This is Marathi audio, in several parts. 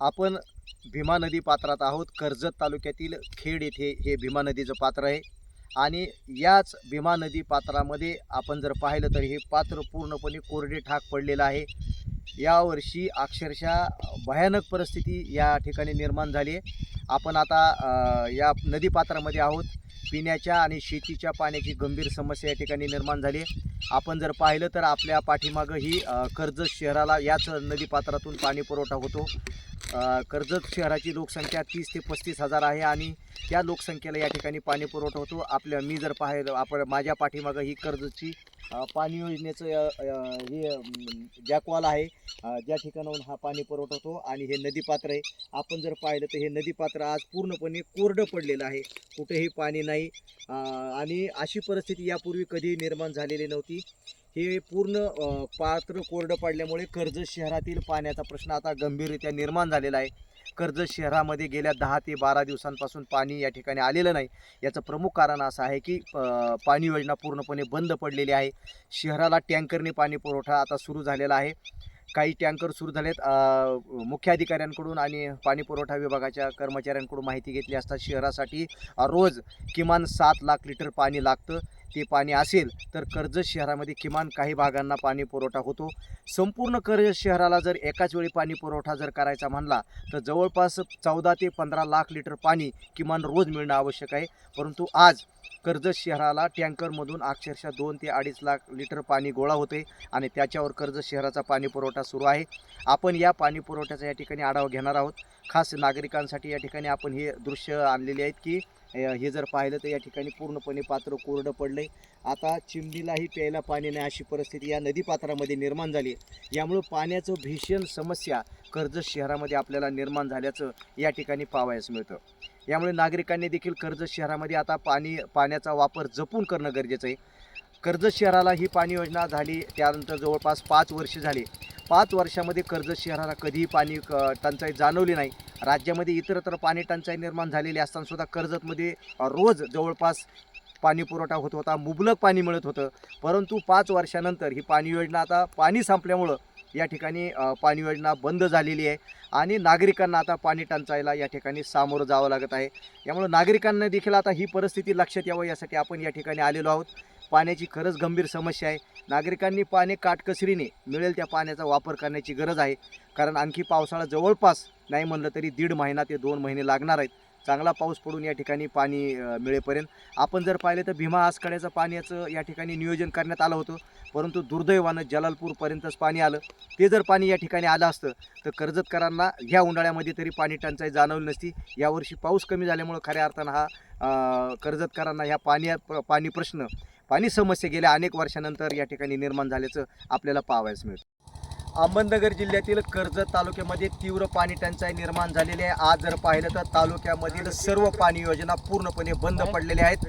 आपण भीमा नदी पात्रात आहोत. कर्जत तालुक्यातील खेड येथे हे भीमा नदीचं पात्र आहे. आणि याच भीमा नदी पात्रामध्ये आपण जर पाहिलं तर हे पात्र पूर्णपणे कोरडे ठाक पडलेलं आहे. यावर्षी अक्षरशः भयानक परिस्थिती या ठिकाणी निर्माण झाली आहे. आपण आता या नदीपात्रामध्ये आहोत. पिण्याच्या आणि शेतीच्या पाण्याची गंभीर समस्या या ठिकाणी निर्माण झाली आहे. आपण जर पाहिलं तर आपल्या पाठीमागं ही कर्जत शहराला याच नदीपात्रातून पाणी पुरवठा होतो. कर्जत शहराची लोकसंख्या तीस ते पस्तीस हजार आहे आणि त्या लोकसंख्येला या ठिकाणी पाणी पुरवठा होतो. आपल्या मी जर पाहिलं आपण माझ्या पाठीमागं ही कर्जतची पाणी योजनेचं हे जॅकवाल आहे. ज्या ठिकाणाहून हा पाणी पुरवठा होतो आणि हे नदीपात्र आहे. आपण जर पाहिलं तर हे नदीपात्र आज पूर्णपणे कोरडं पडलेलं आहे. कुठेही पाणी नाही. आणि अशी परिस्थिती यापूर्वी कधी निर्माण झालेली नव्हती. हे पूर्ण पात्र कोरडं पडल्यामुळे कर्जत शहरातील पाण्याचा प्रश्न आता गंभीररित्या निर्माण झालेला आहे. कर्जत शहरामध्ये गेल्या दहा ते बारा दिवसांपासून पाणी या ठिकाणी आलेलं नाही. याचं प्रमुख कारण असं आहे की पाणी योजना पूर्णपणे बंद पडलेली आहे. शहराला टँकरने पाणी पुरवठा आता सुरू झालेला आहे. काही टँकर सुरू झालेत. मुख्य अधिकाऱ्यांकडून आणि पाणी पुरवठा विभागाच्या कर्मचाऱ्यांकडून माहिती घेतली असता शहरासाठी रोज किमान सात लाख लिटर पाणी लागतं. ते पाणी असेल तर कर्जत शहरामध्ये किमान काही भागांना पाणी पुरवठा होतो. संपूर्ण कर्जत शहराला जर एकाच वेळी पाणी पुरवठा जर करायचा म्हणला तर जवळपास चौदा ते पंधरा लाख लिटर पाणी किमान रोज मिळणं आवश्यक आहे. परंतु आज कर्जत शहराला टँकरमधून अक्षरशः दोन ते अडीच लाख लिटर पाणी गोळा होते आणि त्याच्यावर कर्जत शहराचा पाणी पुरवठा सुरू आहे. आपण या पाणी पुरवठ्याचा या ठिकाणी आढावा घेणार आहोत. खास नागरिकांसाठी या ठिकाणी आपण हे दृश्य आणलेले आहेत की हे जर पाहिलं तर या ठिकाणी पूर्णपणे पात्र कोरडं पडलंय. आता चिमणीलाही प्यायला पाणी नाही अशी परिस्थिती या नदीपात्रामध्ये निर्माण झाली आहे. यामुळं पाण्याचं भीषण समस्या कर्जत शहरामध्ये आपल्याला निर्माण झाल्याचं या ठिकाणी पाहावयास मिळतं. यामुळे नागरिकांनी देखील कर्जत शहरामध्ये आता पाणी पाण्याचा वापर जपून करणं गरजेचं आहे. कर्जत शहराला ही पाणी योजना झाली त्यानंतर जवळपास पाच वर्ष झाली. पाच वर्षामध्ये कर्जत शहराला कधीही पाणी क- टंचाई जाणवली नाही. राज्यामध्ये इतरत्र पाणी टंचाई निर्माण झालेली असतानासुद्धा कर्जतमध्ये रोज जवळपास पाणी पुरवठा होत होता मुबलक पाणी मिळत होतं. परंतु पाच वर्षानंतर ही पाणी योजना आता पाणी संपल्यामुळं या ठिकाणी पाणी योजना बंद झालेली आहे आणि नागरिकांना आता पाणी टंचाईला या ठिकाणी सामोरं जावं लागत आहे. यामुळं नागरिकांना देखील आता ही परिस्थिती लक्षात यावं यासाठी आपण या ठिकाणी आलेलो आहोत. पाण्याची खरंच गंभीर समस्या आहे. नागरिकांनी पाणी काटकसरीने मिळेल त्या पाण्याचा वापर करण्याची गरज आहे. कारण आणखी पावसाळा जवळपास नाही म्हणलं तरी दीड महिना ते दोन महिने लागणार आहेत. चांगला पाऊस पडून या ठिकाणी पाणी मिळेपर्यंत. आपण जर पाहिलं तर भीमा आसकड्याचं पाण्याचं या ठिकाणी नियोजन करण्यात आलं होतं. परंतु दुर्दैवानं जलालपूरपर्यंतच पाणी आलं. ते जर पाणी या ठिकाणी आलं असतं तर कर्जतकरांना ह्या उन्हाळ्यामध्ये तरी पाणी टंचाई जाणवली नसती. यावर्षी पाऊस कमी झाल्यामुळं खऱ्या अर्थानं हा कर्जतकरांना ह्या पाणी पाणी प्रश्न पाणी समस्या गेल्या अनेक वर्षानंतर या ठिकाणी निर्माण झाल्याचं आपल्याला पाहावयास मिळतं. अहमदनगर जिल्ह्यातील कर्जत तालुक्यामध्ये तीव्र पाणी टंचाई निर्माण झालेली आहे. आज जर पाहिलं तर तालुक्यामधील सर्व पाणी योजना पूर्णपणे बंद पडलेल्या आहेत.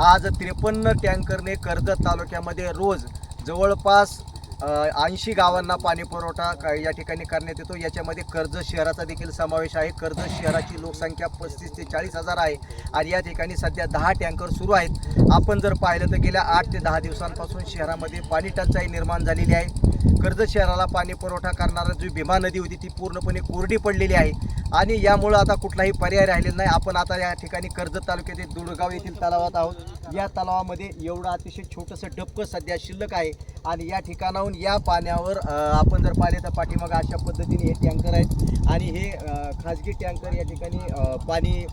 आज त्रेपन्न टँकरने कर्जत तालुक्यामध्ये रोज जवळपास ऐंशी गावांना पाणी पुरवठा या ठिकाणी करण्यात येतो. याच्यामध्ये कर्जत शहराचा देखील समावेश आहे. कर्जत शहराची लोकसंख्या पस्तीस ते चाळीस हजार आहे. आणि या ठिकाणी सध्या दहा टँकर सुरू आहेत. आपण जर पाहिलं तर गेल्या आठ ते दहा दिवसांपासून शहरामध्ये पाणी टंचाई निर्माण झालेली आहे. कर्जत शहराला पाणी पुरवठा करणारा जी भीमा नदी होती ती पूर्णपणे कोरडी पडलेली आहे. आणि यामुळं आता कुठलाही पर्याय राहिलेला नाही. आपण आता या ठिकाणी कर्जत तालुक्यातील दुडगाव येथील तलावात आहोत. या तलावामध्ये एवढं अतिशय छोटंसं डबकं सध्या शिल्लक आहे. आणि या ठिकाणाहून या पाण्यावर आपण जर पाहिले तर पाठीमागं अशा पद्धतीने हे टँकर आहेत. आणि हे खाजगी टँकर या ठिकाणी पाणी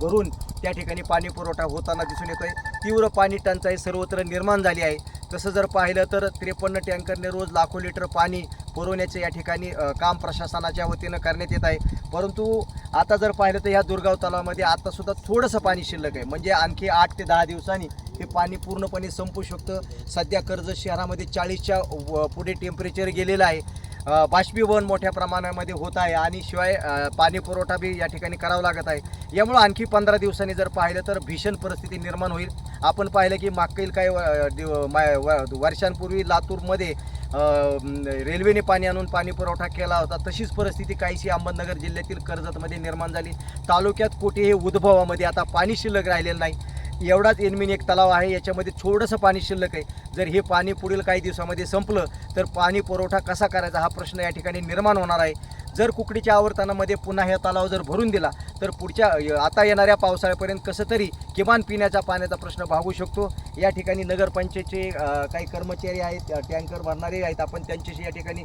भरून त्या ठिकाणी पाणी पुरवठा होताना दिसून येतोय. तीव्र पाणी टंचाई सर्वत्र निर्माण झाली आहे. तसं जर पाहिलं तर त्रेपन्न टँकरने रोज लाखो लिटर पाणी पुरवण्याचे या ठिकाणी काम प्रशासनाच्या वतीनं करण्यात येत आहे. परंतु आता जर पाहिलं तर ह्या दुर्गाव तलावामध्ये आतासुद्धा थोडंसं पाणी शिल्लक आहे. म्हणजे आणखी आठ ते दहा दिवसांनी हे पाणी पूर्णपणे संपू शकतं. सध्या कर्जत शहरामध्ये चाळीसच्या व- पुढे टेम्परेचर गेलेलं आहे. बाष्पीभवन मोठ्या प्रमाणामध्ये होत आहे आणि शिवाय पाणी पुरवठा बी या ठिकाणी करावा लागत आहे. यामुळं आणखी पंधरा दिवसांनी जर पाहिलं तर भीषण परिस्थिती निर्माण होईल. आपण पाहिलं की मागील काही दिव- मा- व- वर्षांपूर्वी लातूरमध्ये रेल्वेने पाणी आणून पाणी पुरवठा केला होता. तशीच परिस्थिती काहीशी अहमदनगर जिल्ह्यातील कर्जतमध्ये निर्माण झाली. तालुक्यात कुठेही उद्भवामध्ये आता पाणी शिल्लक राहिलेलं नाही. एवढाच एनमिन एक तलाव आहे याच्यामध्ये थोडंसं पाणी शिल्लक आहे. जर हे पाणी पुढील काही दिवसामध्ये संपलं तर पाणी पुरवठा कसा करायचा हा प्रश्न या ठिकाणी निर्माण होणार आहे. जर कुकडीच्या आवर्तनामध्ये पुन्हा हे तलाव जर भरून दिला तर पुढच्या आता येणाऱ्या पावसाळ्यापर्यंत कसं तरी किमान पिण्याच्या पाण्याचा प्रश्न भागू शकतो. या ठिकाणी नगरपंचायतचे काही कर्मचारी आहेत टँकर भरणारे आहेत आपण त्यांच्याशी या ठिकाणी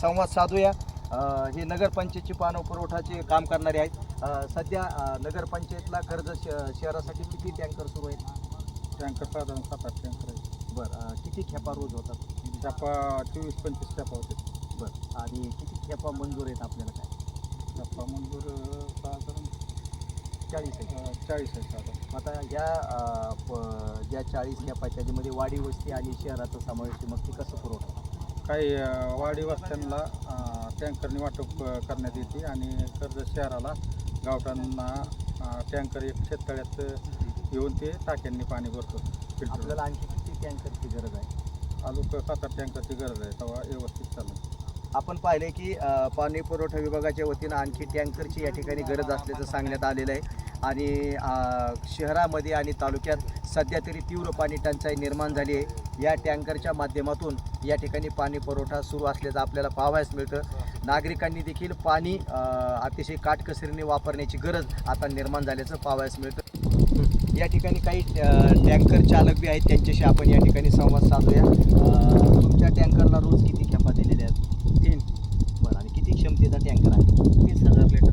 संवाद साधूया. हे नगरपंचायतची पाणी पुरवठाचे काम करणारे आहेत. सध्या नगरपंचायतला कर्ज श- शहरासाठी किती टँकर सुरू आहेत? टँकर साधारण सात आठ टँकर आहे बरं किती खेपा रोज होतात? टप्पा चोवीस पंचवीस टप्पा होते बरं आणि किती खेपा मंजूर आहेत आपल्याला काय? टप्पा मंजूर साधारण चाळीस आहे चाळीस आहे साधारण. आता या अ, प- ज्या चाळीस खेपा त्याच्यामध्ये वाडी वस्ती आणि शहराचा समावेश मग ते कसं पुरवठा? काही वाडी वस्त्यांना टँकरने वाटप करण्यात येते आणि कर्जत शहराला गावठांना टँकर एक शेततळ्यात येऊन ते टाक्यांनी पाणी भरतो. आपल्याला आणखी किती टँकरची गरज आहे? अजून सात आठ टँकरची गरज आहे तेव्हा व्यवस्थित चालू आपण पाहिले की पाणी पुरवठा विभागाच्या वतीनं आणखी टँकरची या ठिकाणी गरज असल्याचं सांगण्यात आलेलं आहे. आणि शहरामध्ये आणि तालुक्यात सध्या तरी तीव्र पाणी टंचाई निर्माण झाली आहे. या टँकरच्या माध्यमातून या ठिकाणी पाणी पुरवठा सुरू असल्याचं आपल्याला पाहावयास मिळतं. नागरिकांनी देखील पाणी अतिशय काटकसरीने वापरण्याची गरज आता निर्माण झाल्याचं पाहावयास मिळतं. या ठिकाणी काही टँकर चालक बी आहेत त्यांच्याशी आपण या ठिकाणी संवाद साधूया. तुमच्या टँकरला रोज किती खेपा दिलेल्या आहेत? तीन. बरं आणि किती क्षमतेचा टँकर आहे? तीस हजार लिटर.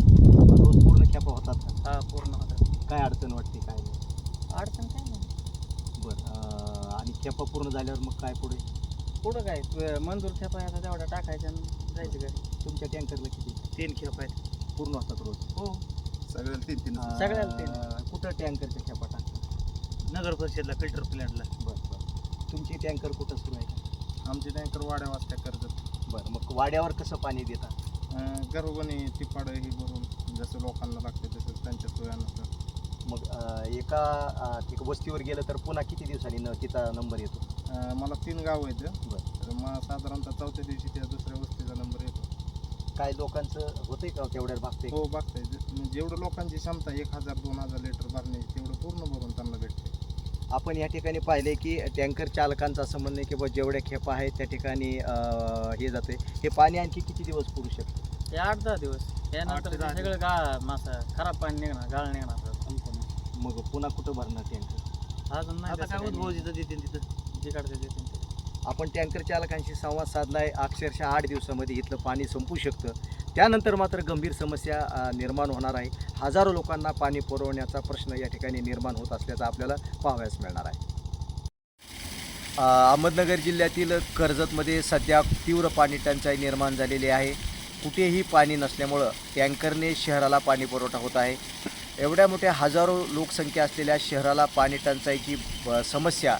रोज पूर्ण खेपा होतात का? हा पूर्ण होता काय अडचण वाटते काय नाही? अडचण काय नाही. बरं आणि खेपा पूर्ण झाल्यावर मग काय पुढे? पुढं काय? तु- मंजूर खेपा आता तेवढा टाकायचा आणि जायचं घरी. तुमच्या टँकरला किती? तीन खेप आहेत. पूर्ण होतात रोज? हो. सगळ्याला तीन तीन. अं, सगळ्याला तीन. कुठं टँकरच्या खेपा टाकतात? नगर परिषदला फिल्टर प्लॅन्टला बरं बरं. तुमची टँकर कुठं सुरू आहे? का आमचे टँकर वाड्या वाजत्या कर्जत बरं मग वाड्यावर कसं पाणी देतात? गर्भगणी टिपाड ही भरून जसं लोकांना लागते तसं त्यांच्या सोयानुसार. मग अं, एका अं, ठिक वस्तीवर गेलं तर पुन्हा किती दिवसांनी न तिचा नंबर येतो? अं, मला तीन गाव आहेत. बरं. तर मग साधारणतः चौथ्या दिवशी त्या दुसऱ्या वस्तीचा नंबर येतो. काय लोकांचं होतंय का तेवढ्या भागते हो बघताय जे- म्हणजे जेवढं लोकांची क्षमता एक हजार दोन हजार लिटर भरण्याची तेवढं पूर्ण भरून त्यांना भेटते आपण या ठिकाणी पाहिले की टँकर चालकांचं असं म्हणणं आहे की बा जेवढ्या खेपा आहेत त्या ठिकाणी अं, हे जाते हे पाणी आणखी किती दिवस पुरू शकतं? ते आठ दहा दिवस. आठ त्यानंतर ते ते दहा सगळं गाळ मासा खराब पाणी निघणार गाळ निघणार. मग पुन्हा कुठं भरणार टँकर अजून नाही आता तसं काय काही. उद्भव नाही. जिथं देते तिथं? जिकडचे देतील ते. आपण टँकर चालकांशी संवाद साधलाय. अक्षरशः आठ दिवसामध्ये इथलं पाणी संपू शकतं. त्यानंतर मात्र गंभीर समस्या अ, निर्माण होणार आहे. हजारो लोकांना पाणी पुरवण्याचा प्रश्न या ठिकाणी निर्माण होत असल्याचं आपल्याला पाहावयास मिळणार आहे. अ, अहमदनगर जिल्ह्यातील कर्जतमध्ये सध्या तीव्र पाणी टंचाई निर्माण झालेली आहे. कुठेही पाणी नसल्यामुळं टँकरने शहराला पाणी पुरवठा होत आहे. एवढ्या मोठ्या हजारो लोकसंख्या असलेल्या शहराला पाणी टंचाईची समस्या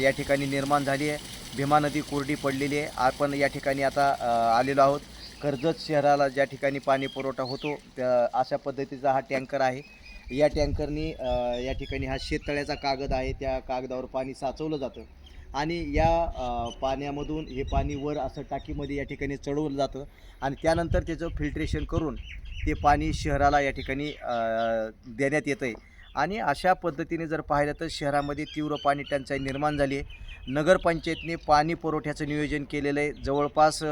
या ठिकाणी निर्माण झाली आहे. भीमा नदी कोरडी पडलेली आहे. आपण या ठिकाणी आता आलेलो आहोत. कर्जत शहराला ज्या ठिकाणी पाणी पुरवठा होतो त्या अशा पद्धतीचा हा टँकर आहे. या टँकरनी या ठिकाणी हा शेततळ्याचा कागद आहे. त्या कागदावर पाणी साचवलं जातं. आणि या पाण्यामधून हे पाणी वर असं टाकीमध्ये या ठिकाणी चढवलं जातं. आणि त्यानंतर त्याचं फिल्ट्रेशन करून ते पाणी शहराला या ठिकाणी देण्यात येतं आहे आणि अशा पद्धतीने जर पाहिलं तर शहरामध्ये तीव्र पाणी टंचाई निर्माण झाली आहे. नगरपंचायतने पाणी पुरवठ्याचं नियोजन केलेलं आहे. जवळपास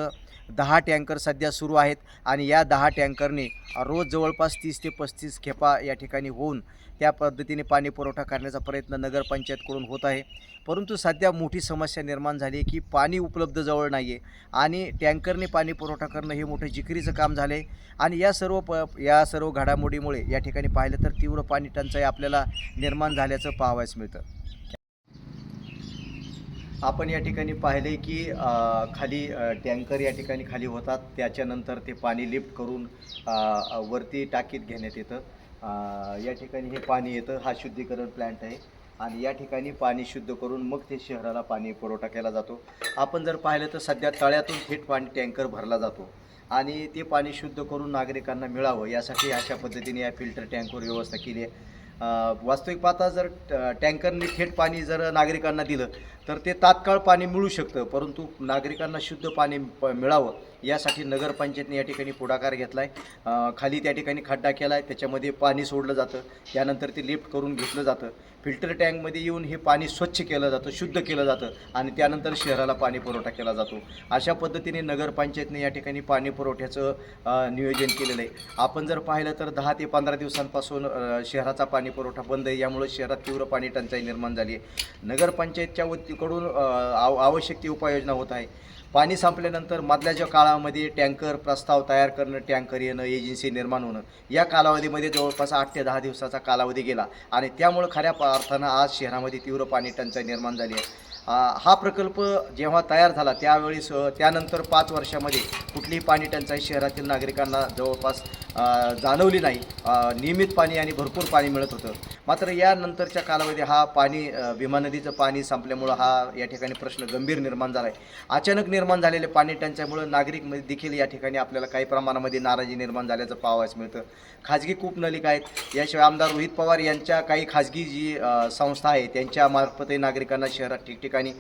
दहा टँकर सध्या सुरू आहेत आणि या दहा टँकरने रोज जवळपास तीस ते पस्तीस खेपा या ठिकाणी होऊन त्या पद्धतीने पाणी पुरवठा करण्याचा प्रयत्न नगरपंचायतकडून होत आहे. परंतु सध्या मोठी समस्या निर्माण झाली आहे की पाणी उपलब्ध जवळ नाही आहे आणि टँकरने पाणी पुरवठा करणं हे मोठं जिकिरीचं काम झालं आहे आणि या सर्व प या सर्व घडामोडीमुळे या ठिकाणी पाहिलं तर तीव्र पाणी टंचाई आपल्याला निर्माण झाल्याचं पाहावयास मिळतं. आपण या ठिकाणी पाहिले की खाली टँकर या ठिकाणी खाली होतात. त्याच्यानंतर ते पाणी लिफ्ट करून वरती टाकीत घेण्यात येतं. या ठिकाणी हे पाणी येतं. हा शुद्धीकरण प्लॅन्ट आहे. आणि या ठिकाणी पाणी शुद्ध करून मग ते शहराला पाणी पुरवठा केला जातो. आपण जर पाहिलं तर सध्या तळ्यातून थेट पाणी टँकर भरला जातो. आणि ते पाणी शुद्ध करून नागरिकांना मिळावं यासाठी अशा पद्धतीने या फिल्टर टँकवर व्यवस्था केली आहे. वास्तविक पाहता जर ट- टँकरने थेट पाणी जर नागरिकांना दिलं तर ते तात्काळ पाणी मिळू शकतं परंतु नागरिकांना शुद्ध पाणी प मिळावं यासाठी नगरपंचायतने या ठिकाणी पुढाकार घेतला आहे खाली त्या ठिकाणी खड्डा केला आहे त्याच्यामध्ये पाणी सोडलं जातं त्यानंतर ते लिफ्ट करून घेतलं जातं. फिल्टर टँकमध्ये येऊन हे पाणी स्वच्छ केलं जातं शुद्ध केलं जातं आणि त्यानंतर शहराला पाणी पुरवठा केला जातो. अशा पद्धतीने नगरपंचायतने या ठिकाणी पाणी पुरवठ्याचं नियोजन केलेलं आहे. आपण जर पाहिलं तर दहा ते पंधरा दिवसांपासून शहराचा पाणी पुरवठा बंद आहे यामुळे शहरात तीव्र पाणी टंचाई निर्माण झाली आहे. नगरपंचायतच्या वती शासनाकडून आव आवश्यक ती उपाययोजना होत आहे. पाणी संपल्यानंतर मधल्याच्या काळामध्ये टँकर प्रस्ताव तयार करणं टँकर येणं एजन्सी निर्माण होणं या कालावधीमध्ये जवळपास आठ ते दहा दिवसाचा कालावधी गेला. आणि त्यामुळं खऱ्या अर्थानं आज शहरामध्ये तीव्र पाणी टंचाई निर्माण झाली आहे. हा प्रकल्प जेव्हा तयार झाला त्यावेळेस त्यानंतर पाच वर्षामध्ये कुठलीही पाणी टंचाई शहरातील नागरिकांना जवळपास जाणवली नाही. नियमित पाणी आणि भरपूर पाणी मिळत होतं. मात्र यानंतरच्या कालावधी हा पाणी भीमा नदीचं पाणी संपल्यामुळं हा या ठिकाणी प्रश्न गंभीर निर्माण झाला आहे अचानक निर्माण झालेले पाणी टंचाईमुळं नागरिक देखील या ठिकाणी आपल्याला काही प्रमाणामध्ये नाराजी निर्माण झाल्याचं पाहावयास मिळतं. खाजगी कूपनलिका आहेत. याशिवाय आमदार रोहित पवार यांच्या काही खाजगी जी संस्था आहे त्यांच्या मार्फतही नागरिकांना शहरात ठिकठिक ठिकाणी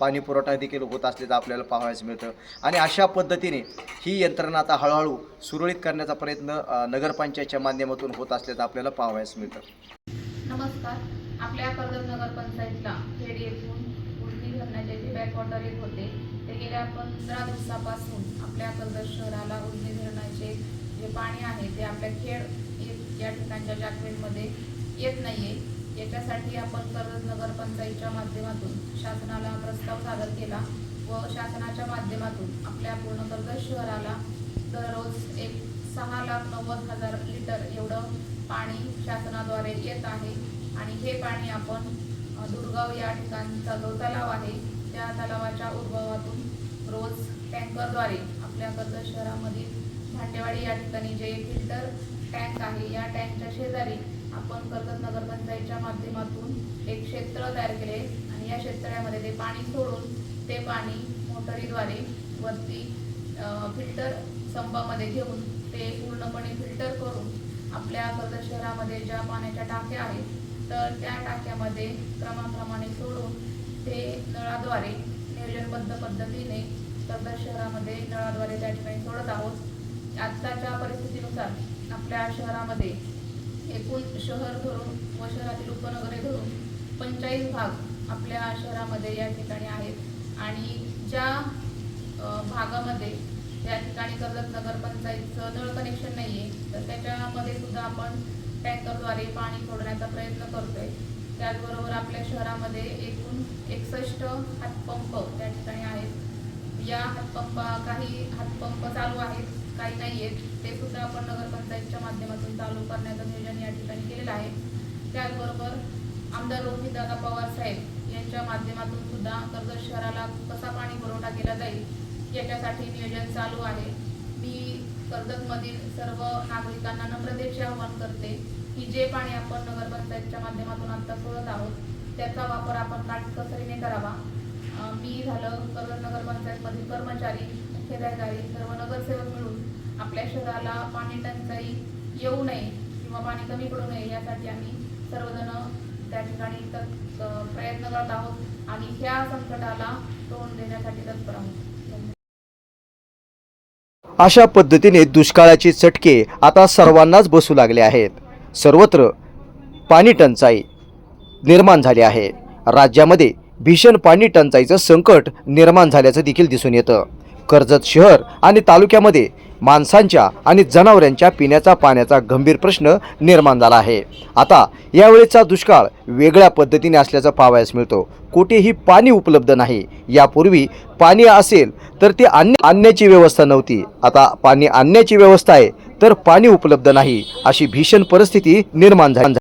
पाणी पुरवठा देखील होत असल्याचं आपल्याला पाहायला मिळतं. आणि अशा पद्धतीने ही यंत्रणा आता हळूहळू सुरळीत करण्याचा प्रयत्न नगरपंचायतच्या माध्यमातून होत असल्याचं आपल्याला पाहावयास मिळतं. नमस्कार. आपल्या कर्जत नगरपंचायतला खेड येथून उजनी धरणाचे जे बॅकवॉटर येत होते ते गेल्या पंधरा दिवसापासून आपल्या कर्जत शहराला उजनी धरणाचे जे पाणी आहे ते आपल्या खेड या ठिकाणच्या जाकवेलमध्ये येत नाहीये. याच्यासाठी आपण कर्जत नगर पंचायतच्या माध्यमातून शासनाला प्रस्ताव सादर केला व शासनाच्या माध्यमातून आपल्या पूर्ण कर्जत शहराला दररोज एक सहा लाख नव्वद हजार लिटर एवढं पाणी शासनाद्वारे येत आहे. आणि हे पाणी आपण दुर्गाव या ठिकाणचा जो तलाव आहे त्या तलावाच्या उद्भवातून रोज टँकरद्वारे आपल्या कर्जत शहरामधील भांडेवाडी या ठिकाणी जे फिल्टर टँक आहे या टँकच्या शेजारी आपण कर्जत नगरपंचायतच्या माध्यमातून एक क्षेत्र तयार केले आणि या क्षेत्रामध्ये ते पाणी सोडून ते पाणी मोटरीद्वारे वरती फिल्टर संपामध्ये घेऊन ते पूर्णपणे फिल्टर करून आपल्या कर्जत शहरामध्ये ज्या पाण्याच्या टाक्या आहेत तर त्या टाक्यामध्ये क्रमाक्रमाने सोडून ते नळाद्वारे नियोजनबद्ध पद्धतीने कर्जत शहरामध्ये नळाद्वारे त्या ठिकाणी सोडत आहोत. आत्ताच्या परिस्थितीनुसार आपल्या शहरामध्ये एकूण शहर धरून व शहरातील उपनगरे धरून पंचाळीस भाग आपल्या शहरामध्ये या ठिकाणी आहेत. आणि ज्या भागामध्ये त्या ठिकाणी कर्जत नगरपंचायतचं नळ कनेक्शन नाही आहे तर त्याच्यामध्ये सुद्धा आपण टँकरद्वारे पाणी सोडण्याचा प्रयत्न करतोय. त्याचबरोबर आपल्या शहरामध्ये एकूण एकसष्ट हातपंप त्या ठिकाणी आहेत. या हातपंप काही हातपंप चालू आहेत. काही नाही आहेत. ते सुद्धा आपण नगरपंचायतच्या माध्यमातून चालू करण्याचं नियोजन या ठिकाणी केलेलं आहे. त्याचबरोबर आमदार रोहितदादा पवार साहेब यांच्या माध्यमातून सुद्धा कर्जत शहराला कसा पाणी पुरवठा केला जाईल याच्यासाठी नियोजन चालू आहे. मी कर्जतमधील सर्व नागरिकांना नम्रतेचे आवाहन करते की जे पाणी आपण नगरपंचायतच्या माध्यमातून आता सोडत आहोत त्याचा वापर आपण काटकसरीने करावा. मी झालं कर्जत नगरपंचायतमधील कर्मचारी. खेड्यागावी सर्व नगरसेवक मिळून आपल्या शहराला पाणी टंचाई येऊ नये किंवा पाणी कमी पडू नये यासाठी आम्ही सर्वजण त्या ठिकाणी तत् प्रयत्न करत आहोत आणि ह्या संकटाला तोंड देण्यासाठी तत्पर आहोत. अशा पद्धतीने दुष्काळाचे चटके आता सर्वांनाच बसू लागले आहेत. सर्वत्र पाणी टंचाई निर्माण झाली आहे. राज्यामध्ये भीषण पाणी टंचाईचं संकट निर्माण झाल्याचं देखील दिसून येतं. कर्जत शहर आणि तालुक्यामध्ये माणसांच्या आणि जनावरांच्या पिण्याचा पाण्याचा गंभीर प्रश्न निर्माण झाला आहे. आता यावेळेचा दुष्काळ वेगळ्या पद्धतीने असल्याचं पाहावयास मिळतो. कुठेही पाणी उपलब्ध नाही. यापूर्वी पाणी असेल तर ते आणण्या आणण्याची व्यवस्था नव्हती. आता पाणी आणण्याची व्यवस्था आहे तर पाणी उपलब्ध नाही अशी भीषण परिस्थिती निर्माण झाली